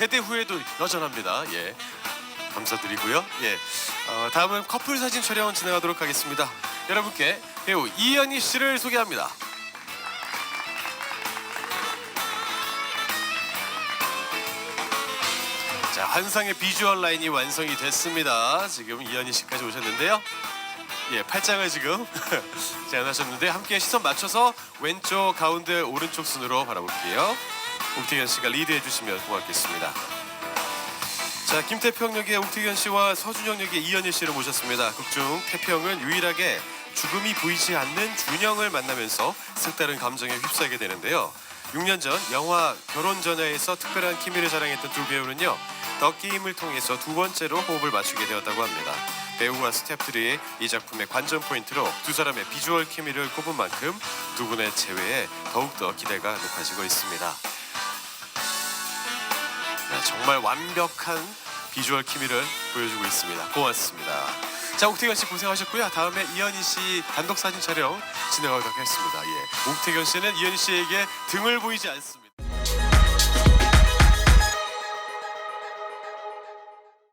제대 후에도 여전합니다. 예. 감사드리고요. 예. 어, 다음은 커플 사진 촬영 진행하도록 하겠습니다. 여러분께 배우 이현희 씨를 소개합니다. 자, 환상의 비주얼 라인이 완성이 됐습니다. 지금 이현희 씨까지 오셨는데요. 예, 팔짱을 지금 제안하셨는데 함께 시선 맞춰서 왼쪽, 가운데, 오른쪽 순으로 바라볼게요. 옥태견 씨가 리드해 주시면 고맙겠습니다. 자, 김태평 역의 옥태견 씨와 서준영 역의 이현희 씨를 모셨습니다. 극중 태평은 유일하게 죽음이 보이지 않는 준영을 만나면서 색다른 감정에 휩싸이게 되는데요. 6년 전 영화 결혼 전야에서 특별한 케미를 자랑했던 두 배우는요. 더 게임을 통해서 두 번째로 호흡을 맞추게 되었다고 합니다. 배우와 스태프들이 이 작품의 관전 포인트로 두 사람의 비주얼 케미를 꼽은 만큼 두 분의 재회에 더욱더 기대가 높아지고 있습니다. 네, 정말 완벽한 비주얼 케미를 보여주고 있습니다. 고맙습니다. 자, 옥태견 씨 고생하셨고요. 다음에 이현희 씨 단독 사진 촬영 진행하도록 하겠습니다. 예. 옥태견 씨는 이현희 씨에게 등을 보이지 않습니다.